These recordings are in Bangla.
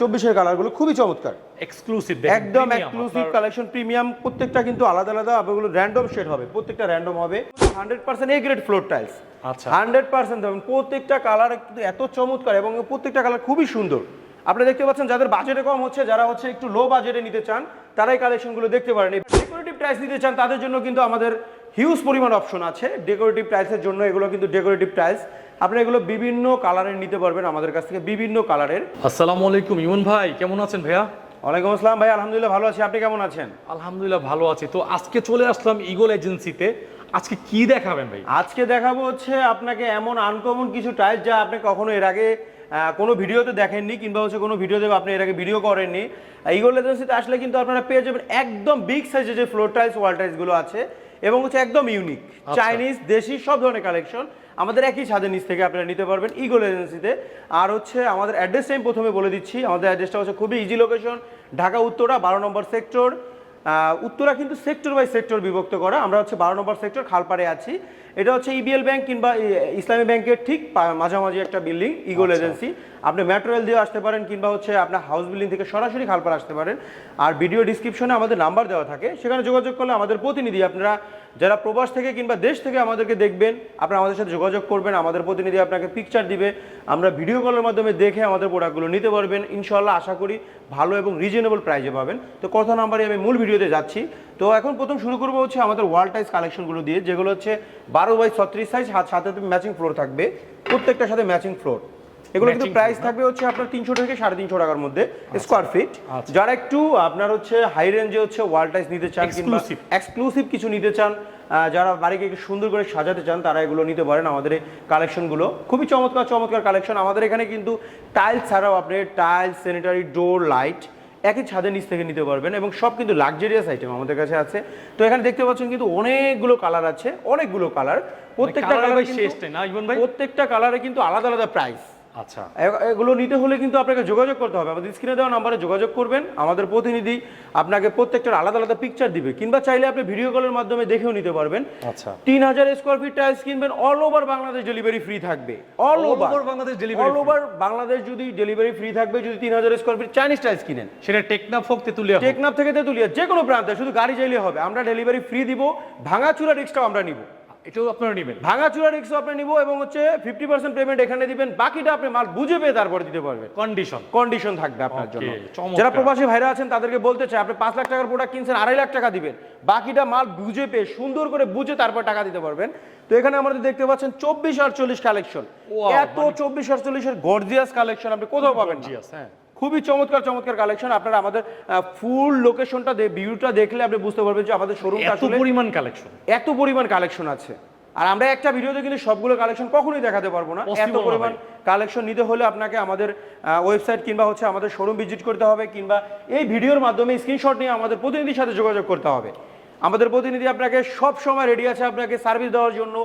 চব্বিশের কালারগুলো খুবই চমৎকার। এক্সক্লুসিভ একদম এক্সক্লুসিভ কালেকশন প্রিমিয়াম প্রত্যেকটা কিন্তু আলাদা আলাদা এগুলো র্যান্ডম শেড হবে প্রত্যেকটা র্যান্ডম হবে। Hundred percent A grade floor tiles আচ্ছা। হান্ড্রেড পার্সেন্ট হবে প্রত্যেকটা কালার এত চমৎকার এবং প্রত্যেকটা কালার খুবই সুন্দর। আপনি দেখতে পাচ্ছেন যাদের বাজেটে কম হচ্ছে যারা হচ্ছে একটু লো বাজেটে নিতে চান তারাই কালেকশনগুলো দেখতে পারেন। ডেকোরেটিভ টাইলস নিতে চান তাদের জন্য কিন্তু আমাদের হিউজ পরিমাণ অপশন আছে। ডেকোরেটিভ টাইলসের জন্য এগুলো কিন্তু ডেকোরেটিভ টাইলস আপনি এগুলো বিভিন্ন কালারের নিতে পারবেন আমাদের কাছ থেকে বিভিন্ন কালারের। আসসালামু আলাইকুম ইমন ভাই কেমন আছেন ভাইয়া? ওয়ালাইকুম আসসালাম ভাই আলহামদুলিল্লাহ ভালো আছি। আপনি কেমন আছেন? আলহামদুলিল্লাহ ভালো আছি। তো আজকে চলে আসলাম ইগল এজেন্সিতে আজকে কি দেখাবেন ভাই? আজকে দেখাবো হচ্ছে আপনাকে এমন আনকমন কিছু টাইলস যা আপনি কখনো এর আগে কোনো ভিডিওতে দেখেননি কিংবা হচ্ছে কোনো ভিডিওতে আপনি এর আগে ভিডিও করেননি। ইগোল এজেন্সিতে আসলে কিন্তু আপনারা পেয়ে যাবেন একদম বিগ সাইজের যে ফ্লোর টাইলস ওয়াল টাইলসগুলো আছে এবং হচ্ছে একদম ইউনিক চাইনিজ দেশি সব ধরনের কালেকশন আমাদের একই ছাদের নিচ থেকে আপনারা নিতে পারবেন ইগোল এজেন্সিতে আর হচ্ছে আমাদের অ্যাড্রেস আমি প্রথমে বলে দিচ্ছি। আমাদের অ্যাড্রেসটা হচ্ছে খুবই ইজি লোকেশন ঢাকা উত্তরা বারো নম্বর সেক্টর উত্তরা কিন্তু সেক্টর বাই সেক্টর বিভক্ত করা। আমরা হচ্ছে বারো নম্বর সেক্টর খালপাড়ে আছি। এটা হচ্ছে ইবিএল ব্যাংক কিংবা ইসলামী ব্যাংকের ঠিক মাঝামাঝি একটা বিল্ডিং ইগোল এজেন্সি আপনি মেট্রো দিয়ে আসতে পারেন কিংবা হচ্ছে আপনার হাউস বিল্ডিং থেকে সরাসরি খালপাড় আসতে পারেন। আর ভিডিও ডিসক্রিপশনে আমাদের নাম্বার দেওয়া থাকে। সেখানে যোগাযোগ করলে আমাদের প্রতিনিধি আপনারা যারা প্রবাস থেকে কিংবা দেশ থেকে আমাদেরকে দেখবেন, আপনারা আমাদের সাথে যোগাযোগ করবেন। আমাদের প্রতিনিধি আপনাকে পিকচার দিবে। আমরা ভিডিও কলের মাধ্যমে দেখে আমাদের প্রোডাক্টগুলো নিতে পারবেন। ইনশাল্লাহ আশা করি ভালো এবং রিজনেবল প্রাইজে পাবেন। তো কথা নাম্বারে আমি মূল ভিডিওতে যাচ্ছি। তো এখন প্রথম শুরু করব হচ্ছে আমাদের ওয়াল টাইস কালেকশনগুলো দিয়ে, যেগুলো হচ্ছে বারো বাই ছত্রিশ সাইজ সাথে ম্যাচিং ফ্লোর থাকবে। প্রত্যেকটার সাথে ম্যাচিং ফ্লোর এগুলো কিন্তু প্রাইস থাকবে হচ্ছে আপনার তিনশো থেকে সাড়ে তিনশো টাকার মধ্যে স্কোয়ার ফিট আচ্ছা। যারা একটু আপনার হচ্ছে হাই রেঞ্জে হচ্ছে ওয়াল টাইস নিতে চান কিংবা এক্সক্লুসিভ কিছু নিতে চান যারা বাড়িকে একটু সুন্দর করে সাজাতে চান তারা এগুলো নিতে পারেন। আমাদের এই কালেকশনগুলো খুবই চমৎকার চমৎকার কালেকশন আমাদের এখানে কিন্তু টাইলস ছাড়াও আপনি টাইলস স্যানিটারি ডোর লাইট একই ছাদের নিচ থেকে নিতে পারবেন এবং সব কিন্তু লাক্সারিয়াস আইটেম আমাদের কাছে আছে। তো এখানে দেখতে পাচ্ছেন কিন্তু অনেকগুলো কালার আছে অনেকগুলো কালার প্রত্যেকটা colour এর কালারে? প্রত্যেকটা কালারে কিন্তু আলাদা আলাদা প্রাইস আচ্ছা। এগুলো নিতে হলে কিন্তু আপনাকে যোগাযোগ করতে হবে। আমাদের স্ক্রিনে দেওয়া নাম্বারে যোগাযোগ করবেন। আমাদের প্রতিনিধি আপনাকে প্রত্যেকটার আলাদা আলাদা পিকচার দিবে। কিংবা চাইলে আপনি ভিডিও কলের মাধ্যমে দেখেও নিতে পারবেন। আচ্ছা। তিন হাজার স্কোয়ার ফিট টাইলস কিনবেন। All over Bangladesh delivery free থাকবে। All over Bangladesh delivery all over Bangladesh যদি ডেলিভারি ফ্রি থাকবে যদি তিন হাজার স্কোয়ার ফিট চাইনিজ টাইলস কিনেন। সেটা টেকনাফ হোক তেতুলিয়া টেকনাফ থেকে তেতুলিয়া যে কোনো প্রান্তে শুধু গাড়ি চাইলে হবে। আমরা ডেলিভারি ফ্রি দিব। ভাঙাচুরা রিক্সটাও আমরা নিব। এটাও আপনারা নেবেন। ভাঙাচুরা রিক্সও আপনি নিব এবং হচ্ছে ফিফটি পার্সেন্ট পেমেন্ট এখানে দিবেন। বাকিটা আপনি মাল বুঝে পেয়ে তারপরে দিতে পারবেন। কন্ডিশন কন্ডিশন থাকবে আপনার জন্য। যারা প্রবাসী ভাইরা আছেন তাদেরকে বলতে চাই আপনি পাঁচ লাখ টাকার প্রোডাক্ট কিনছেন আড়াই লাখ টাকা দিবেন। বাকিটা মাল বুঝে পেয়ে সুন্দর করে বুঝে তারপর টাকা দিতে পারবেন। তো এখানে আমাদের দেখতে পাচ্ছেন চব্বিশ আটচল্লিশ কালেকশন এত চব্বিশ আটচল্লিশের গর্জিয়াস কালেকশন আপনি কোথাও পাবেন জিয়াস হ্যাঁ। খুবই চমৎকার চমৎকার কালেকশন আপনারা আমাদের ফুল লোকেশনটা ভিউটা দেখলে আপনি বুঝতে পারবেন যে আমাদের শোরুমটা এত পরিমাণ কালেকশন এত পরিমাণ কালেকশন আছে। আর আমরা একটা ভিডিওতে কিন্তু সবগুলো কালেকশন কখনোই দেখাতে পারব না। এত পরিমাণ কালেকশন নিতে হলে আপনাকে আমাদের ওয়েবসাইট কিংবা হচ্ছে আমাদের শোরুম ভিজিট করতে হবে কিংবা এই ভিডিওর মাধ্যমে স্ক্রিনশট নিয়ে আমাদের প্রতিনিধির সাথে যোগাযোগ করতে হবে। আমাদের প্রতিনিধি আপনাকে সব সময় রেডি আছে আপনাকে সার্ভিস দেওয়ার জন্য।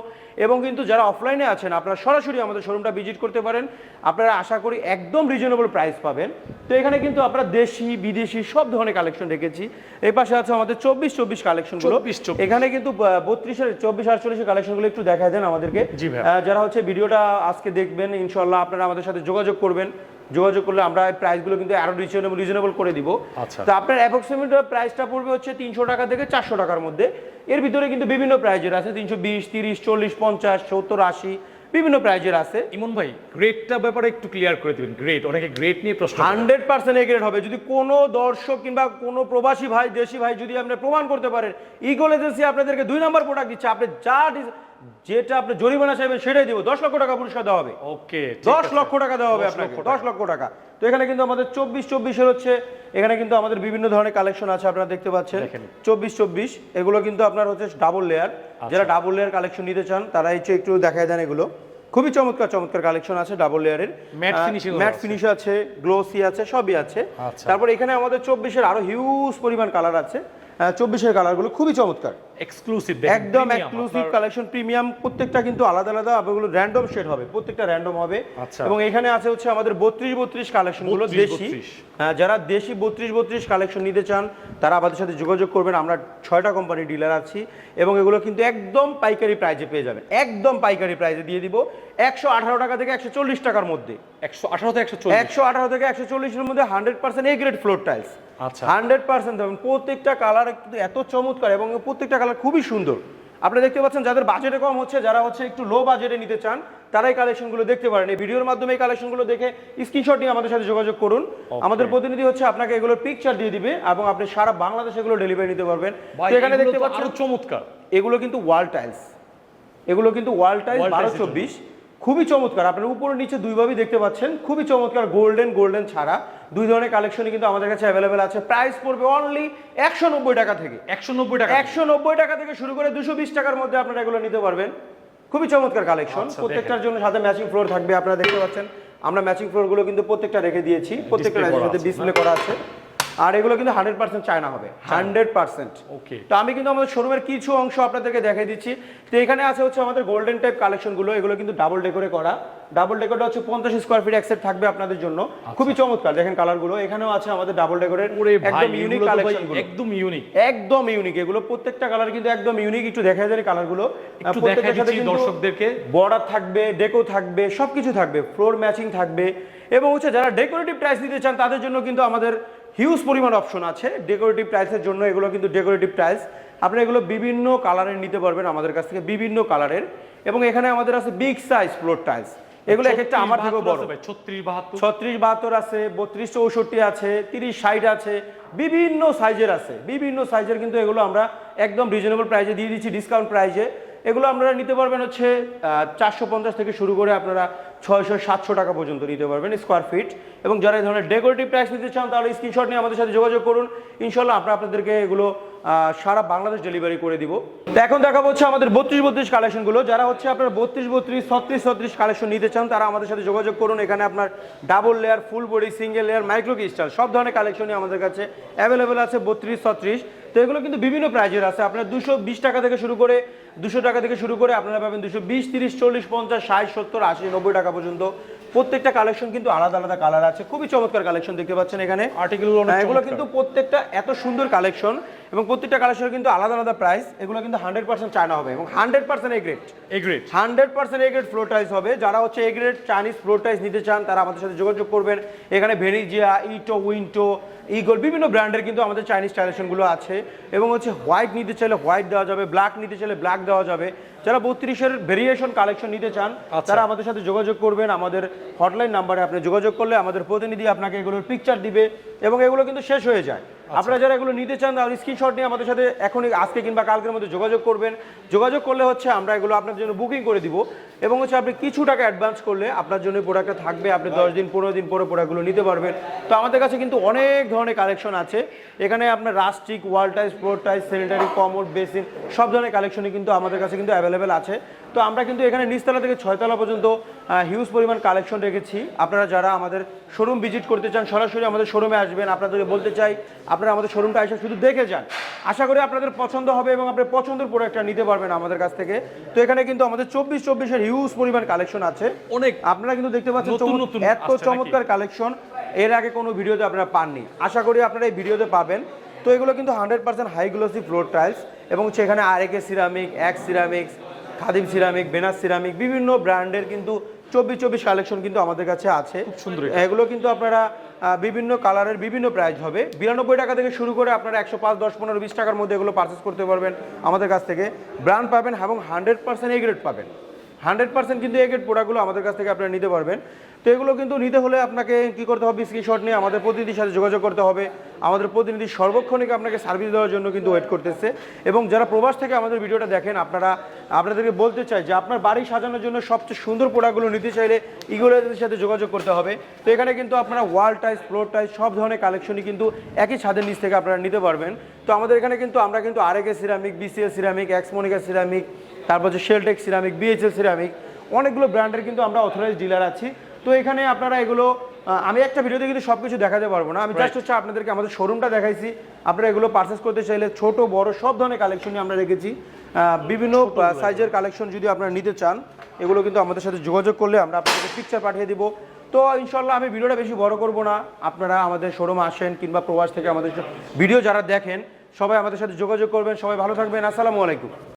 এবং কিন্তু যারা অফলাইনে আছেন আপনারা সরাসরি আমাদের শোরুমটা ভিজিট করতে পারেন। আপনারা আশা করি একদম রিজনেবল প্রাইস পাবেন। তো এখানে কিন্তু আমরা দেশি বিদেশি সব ধরনের কালেকশন রেখেছি। এই পাশে আছে আমাদের চব্বিশ চব্বিশ কালেকশনগুলো 24, 24 এখানে কিন্তু বত্রিশের চব্বিশ আটচল্লিশের কালেকশনগুলো একটু দেখায় দেন আমাদেরকে। যারা হচ্ছে ভিডিওটা আজকে দেখবেন ইনশাল্লাহ আপনারা আমাদের সাথে যোগাযোগ করবেন। যোগাযোগ করলে আমরা এই প্রাইসগুলো কিন্তু আরও রিজনেবল রিজনেবল করে দিব। আচ্ছা। তো আপনার অ্যাপ্রক্সিমেট প্রাইসটা পড়বে হচ্ছে তিনশো টাকা থেকে চারশো টাকার মধ্যে। এর ভিতরে কিন্তু বিভিন্ন প্রাইজের আছে তিনশো বিশ তিরিশ চল্লিশ পঞ্চাশ সত্তর আশি বিভিন্ন প্রাইজের আছে। ইমন ভাই গ্রেডটা ব্যাপারে একটু ক্লিয়ার করে দিবেন। গ্রেড অনেকে গ্রেড নিয়ে প্রশ্ন। হান্ড্রেড পার্সেন্ট এগ্রেড হবে। যদি কোনো দর্শক কিংবা কোনো প্রবাসী ভাই দেশি ভাই যদি আপনি প্রমাণ করতে পারেন ইগল এজেন্সি আপনাদেরকে দুই নম্বর প্রোডাক্ট দিচ্ছে। আপনি যা যেটা আপনি জরিমানা চাইবেন সেটাই দিব। দশ লক্ষ টাকা পুরস্কার দেওয়া হবে। ওকে দশ লক্ষ টাকা দেওয়া হবে আপনাকে। দশ লক্ষ টাকা। তো এখানে কিন্তু আমাদের চব্বিশ চব্বিশের হচ্ছে এখানে কিন্তু আমাদের বিভিন্ন ধরনের কালেকশন আছে আপনারা দেখতে পাচ্ছেন। চব্বিশ চব্বিশ এগুলো কিন্তু আপনার হচ্ছে ডাবল লেয়ার যারা ডাবল লেয়ার কালেকশন নিতে চান তারা হচ্ছে একটু দেখায় দেন এগুলো। খুবই চমৎকার চমৎকার কালেকশন আছে ডাবল লেয়ারের ম্যাট আছে। ফিনিশ আছে গ্লোসি আছে সবই আছে। আচ্ছা। তারপর এখানে আমাদের চব্বিশের আরও হিউজ পরিমাণ কালার আছে। চব্বিশের কালারগুলো খুবই চমৎকার। এক্সক্লুসিভ একদম এক্সক্লুসিভ কালেকশন প্রিমিয়াম প্রত্যেকটা কিন্তু আলাদা আলাদা এগুলো র্যান্ডম শেড হবে প্রত্যেকটা র্যান্ডম হবে। আচ্ছা। এবং এখানে আছে হচ্ছে আমাদের বত্রিশ বত্রিশ কালেকশনগুলো দেশি। 32 হ্যাঁ, যারা দেশি বত্রিশ বত্রিশ কালেকশন নিতে চান তারা আমাদের সাথে যোগাযোগ করবেন। আমরা ছয়টা কোম্পানি ডিলার আছি এবং এগুলো কিন্তু একদম পাইকারি প্রাইজে পেয়ে যাবেন। একদম পাইকারি প্রাইজে দিয়ে দিব একশো আঠারো টাকা থেকে একশো চল্লিশ টাকার মধ্যে। একশো আঠারো থেকে একশো চল্লিশ। একশো আঠারো থেকে একশো চল্লিশের মধ্যে hundred percent A grade floor tiles আচ্ছা। হান্ড্রেড পার্সেন্ট প্রত্যেকটা কালার এত চমৎকার এবং প্রত্যেকটা কালার খুবই সুন্দর। আপনি দেখতে পাচ্ছেন যাদের বাজেটে কম হচ্ছে যারা হচ্ছে একটু লো বাজেটে নিতে চান তারা এই কালেকশনগুলো দেখতে পারেন। এই ভিডিওর মাধ্যমে এই কালেকশনগুলো দেখে স্ক্রিনশট নিয়ে আমাদের সাথে যোগাযোগ করুন। আমাদের প্রতিনিধি হচ্ছে আপনাকে এগুলোর পিকচার দিয়ে দিবে এবং আপনি সারা বাংলাদেশে এগুলো ডেলিভারি নিতে পারবেন। এখানে এগুলো দেখতে পাচ্ছেন চমৎকার। এগুলো কিন্তু ওয়াল টাইলস এগুলো কিন্তু ওয়াল টাইলস বারো। চব্বিশ। খুবই চমৎকার। আপনার উপরে নিচে দুইভাবেই দেখতে পাচ্ছেন। খুবই চমৎকার গোল্ডেন গোল্ডেন ছাড়া। দুই ধরনের কালেকশনই কিন্তু আমাদের কাছে অ্যাভেলেবেল আছে। প্রাইস পড়বে অনলি একশো নব্বই টাকা থেকে। একশো নব্বই টাকা একশো নব্বই টাকা থেকে শুরু করে দুশো বিশ টাকার মধ্যে আপনারা এগুলো নিতে পারবেন। খুবই চমৎকার কালেকশন আচ্ছা, প্রত্যেকটার জন্য সাথে ম্যাচিং ফ্লোর থাকবে। আপনারা দেখতে পাচ্ছেন আমরা ম্যাচিং ফ্লোরগুলো কিন্তু প্রত্যেকটা রেখে দিয়েছি। প্রত্যেকটা ডিসপ্লে করা আছে। আর এগুলো কিন্তু হান্ড্রেড পার্সেন্ট চায়না হবে হান্ড্রেড পার্সেন্ট। ওকে। তো আমি কিন্তু আমাদের শোরুমের কিছু অংশ আপনাদেরকে দেখাই দিচ্ছি। তো এখানে আছে হচ্ছে আমাদের গোল্ডেন টাইপ কালেকশনগুলো এগুলো কিন্তু ডাবল ডেকোরে করা। ডাবল ডেকোরটা হচ্ছে পঞ্চাশ স্কোয়ার ফিট অ্যাক্সেট থাকবে আপনাদের জন্য। খুবই চমৎকার দেখেন কালারগুলো এখানেও আছে আমাদের ডাবল ডেকোরের একদম ইউনিক কালেকশনগুলো একদম ইউনিক একদম ইউনিক এগুলো প্রত্যেকটা কালার কিন্তু একদম ইউনিক একটু দেখা যায় কালারগুলো দেখাই দিচ্ছি দর্শকদেরকে। বর্ডার থাকবে ডেকো থাকবে সবকিছু থাকবে ফ্লোর ম্যাচিং থাকবে। এবং হচ্ছে যারা ডেকোরেটিভ টাইলস নিতে চান তাদের জন্য কিন্তু আমাদের হিউজ পরিমাণ অপশন আছে। ডেকোরেটিভ টাইলসের জন্য এগুলো কিন্তু ডেকোরেটিভ টাইলস আপনি এগুলো বিভিন্ন কালারের নিতে পারবেন আমাদের কাছ থেকে বিভিন্ন কালারের এবং এখানে আমাদের আছে বিগ সাইজ ফ্লোর টাইলস এগুলো এক একটা আমার থেকেও বড়। ছত্রিশ বাহাত্তর। ছত্রিশ বাহাত্তর আছে বত্রিশ চৌষট্টি আছে তিরিশ ষাট আছে বিভিন্ন সাইজের আছে। বিভিন্ন সাইজের কিন্তু এগুলো আমরা একদম রিজনেবল প্রাইজে দিয়ে দিচ্ছি ডিসকাউন্ট প্রাইজে এগুলো আপনারা নিতে পারবেন হচ্ছে চারশো পঞ্চাশ থেকে শুরু করে আপনারা ছয়শো, সাতশো টাকা পর্যন্ত নিতে পারবেন স্কোয়ার ফিট এবং যারা এই ধরনের ডেকোরেটিভ প্রাইস নিতে চান, তাহলে স্ক্রিনশট নিয়ে আমাদের সাথে যোগাযোগ করুন। ইনশাল্লাহ আমরা আপনাদেরকে এগুলো সারা বাংলাদেশ ডেলিভারি করে দিব। তো এখন দেখা হচ্ছে আমাদের বত্রিশ বত্রিশ কালেকশনগুলো যারা হচ্ছে আপনার বত্রিশ বত্রিশ ছত্রিশ ছত্রিশ কালেকশন নিতে চান, তারা আমাদের সাথে যোগাযোগ করুন। এখানে আপনার double layer full body single layer micro crystal সব ধরনের কালেকশনই আমাদের কাছে অ্যাভেলেবেল আছে বত্রিশ ছত্রিশ তো এগুলো কিন্তু বিভিন্ন প্রাইজের আছে। আপনার দুশো বিশ টাকা থেকে শুরু করে, দুশো টাকা থেকে শুরু করে আপনারা পাবেন দুশো বিশ, তিরিশ, চল্লিশ, পঞ্চাশ, ষাট, সত্তর, আশি, নব্বই টাকা পর্যন্ত প্রত্যেকটা কালেকশন কিন্তু আলাদা আলাদা কালার আছে। খুবই চমৎকার কালেকশন দেখতে পাচ্ছেন এখানে। আর্টিকেলগুলো হ্যাঁ, এগুলো কিন্তু প্রত্যেকটা এত সুন্দর কালেকশন এবং প্রত্যেকটা কালেকশন কিন্তু আলাদা আলাদা প্রাইস এগুলো কিন্তু হান্ড্রেড পার্সেন্ট চায়না হবে এবং hundred percent A grade A grade hundred percent A grade floor tiles হবে। যারা হচ্ছে A grade Chinese floor tiles নিতে চান তারা আমাদের সাথে যোগাযোগ করবেন। এখানে ভেনিজিয়া ইটো উইন্টো ইগল বিভিন্ন ব্র্যান্ডের কিন্তু আমাদের চাইনিজ টাইলেশনগুলো আছে। এবং হচ্ছে হোয়াইট নিতে চাইলে হোয়াইট দেওয়া যাবে ব্ল্যাক নিতে চাইলে ব্ল্যাক দেওয়া যাবে। যারা বত্রিশের ভেরিয়েশন কালেকশন নিতে চান আচ্ছা। তারা আমাদের সাথে যোগাযোগ করবেন। আমাদের হটলাইন নাম্বারে আপনি যোগাযোগ করলে আমাদের প্রতিনিধি আপনাকে এগুলোর পিকচার দিবে। এবং এগুলো কিন্তু শেষ হয়ে যায়। আচ্ছা। আপনারা যারা এগুলো নিতে চান তাহলে স্ক্রিনশট নিয়ে আমাদের সাথে এখনই আজকে কিংবা কালকের মধ্যে যোগাযোগ করবেন। যোগাযোগ করলে হচ্ছে আমরা এগুলো আপনার জন্য বুকিং করে দিব এবং হচ্ছে আপনি কিছু টাকা অ্যাডভান্স করলে আপনার জন্য প্রোডাক্টটা থাকবে। আপনি দশ দিন পনেরো দিন পরে প্রোডাক্টগুলো নিতে পারবেন। তো আমাদের কাছে কিন্তু অনেক ধরনের কালেকশন আছে। এখানে আপনার rustic wall tiles floor tiles sanitary commode basin সব ধরনের কালেকশনই কিন্তু আমাদের কাছে কিন্তু অ্যাভেলেবেল আছে। তো আমরা কিন্তু এখানে নিচতলা থেকে ছয়তলা পর্যন্ত হিউজ পরিমাণ কালেকশন রেখেছি। আপনারা যারা আমাদের শোরুম ভিজিট করতে চান সরাসরি আমাদের শোরুমে আসবেন। আপনাদেরকে বলতে চাই আপনারা আমাদের শোরুমটা এসে শুধু দেখে যান। আশা করি আপনাদের পছন্দ হবে এবং আপনার পছন্দের প্রোডাক্টটা নিতে পারবেন আমাদের কাছ থেকে। তো এখানে কিন্তু আমাদের চব্বিশ চব্বিশের হিউজ পরিমাণ কালেকশন আছে। অনেক আপনারা কিন্তু দেখতে পাচ্ছেন এত চমৎকার কালেকশন এর আগে কোনো ভিডিওতে আপনারা পাননি। আশা করি আপনারা এই ভিডিওতে পাবেন। তো এগুলো কিন্তু hundred percent high glossy floor tiles এবং সেখানে RAK ceramic X ceramics Khadim ceramic বেনাস ceramic বিভিন্ন ব্র্যান্ডের কিন্তু চব্বিশ চব্বিশ কালেকশন কিন্তু আমাদের কাছে আছে। খুব সুন্দর এগুলো কিন্তু আপনারা বিভিন্ন কালারের বিভিন্ন প্রাইস হবে। বিরানব্বই টাকা থেকে শুরু করে আপনারা একশো পাঁচ দশ পনেরো বিশ টাকার মধ্যে এগুলো পারচেস করতে পারবেন আমাদের কাছ থেকে। ব্র্যান্ড পাবেন এবং হান্ড্রেড পার্সেন্ট এগ্রেড পাবেন। হান্ড্রেড পার্সেন্ট কিন্তু এ প্রোডাক্টগুলো আমাদের কাছ থেকে আপনারা নিতে পারবেন। তো এগুলো কিন্তু নিতে হলে আপনাকে কি করতে হবে? স্ক্রিনশট নিয়ে আমাদের প্রতিনিধির সাথে যোগাযোগ করতে হবে। আমাদের প্রতিনিধি সর্বক্ষণিক আপনাকে সার্ভিস দেওয়ার জন্য কিন্তু ওয়েট করতেছে। এবং যারা প্রবাস থেকে আমাদের ভিডিওটা দেখেন, আপনারা, আপনাদেরকে বলতে চাই যে আপনার বাড়ি সাজানোর জন্য সবচেয়ে সুন্দর প্রোডাক্টগুলো নিতে চাইলে ইগোলের সাথে যোগাযোগ করতে হবে। তো এখানে কিন্তু আপনারা ওয়াল টাইস ফ্লোর টাইস সব ধরনের কালেকশনই কিন্তু একই ছাদের নিচ থেকে আপনারা নিতে পারবেন। তো আমাদের এখানে কিন্তু, আমরা কিন্তু আরেকে সিরামিক বিসিএস সিরামিক এক্সমোনিকা সিরামিক তারপর হচ্ছে শেলটেক সিরামিক বিএইচএল সিরামিক অনেকগুলো ব্র্যান্ডের কিন্তু আমরা অথরাইজ ডিলার আছি। তো এখানে আপনারা এগুলো আমি একটা ভিডিওতে কিন্তু সব কিছু দেখাতে পারব না। আমি জাস্ট হচ্ছে আপনাদেরকে আমাদের শোরুমটা দেখাইছি। আপনারা এগুলো পারচেস করতে চাইলে ছোট বড় সব ধরনের কালেকশনই আমরা রেখেছি। বিভিন্ন সাইজের কালেকশন যদি আপনারা নিতে চান এগুলো কিন্তু আমাদের সাথে যোগাযোগ করলে আমরা আপনাদের পিকচার পাঠিয়ে দিব। তো ইনশাল্লাহ আমি ভিডিওটা বেশি বড় করব না। আপনারা আমাদের শোরুমে আসেন কিংবা প্রবাস থেকে আমাদের ভিডিও যারা দেখেন সবাই আমাদের সাথে যোগাযোগ করবেন। সবাই ভালো থাকবেন। আসসালামু আলাইকুম।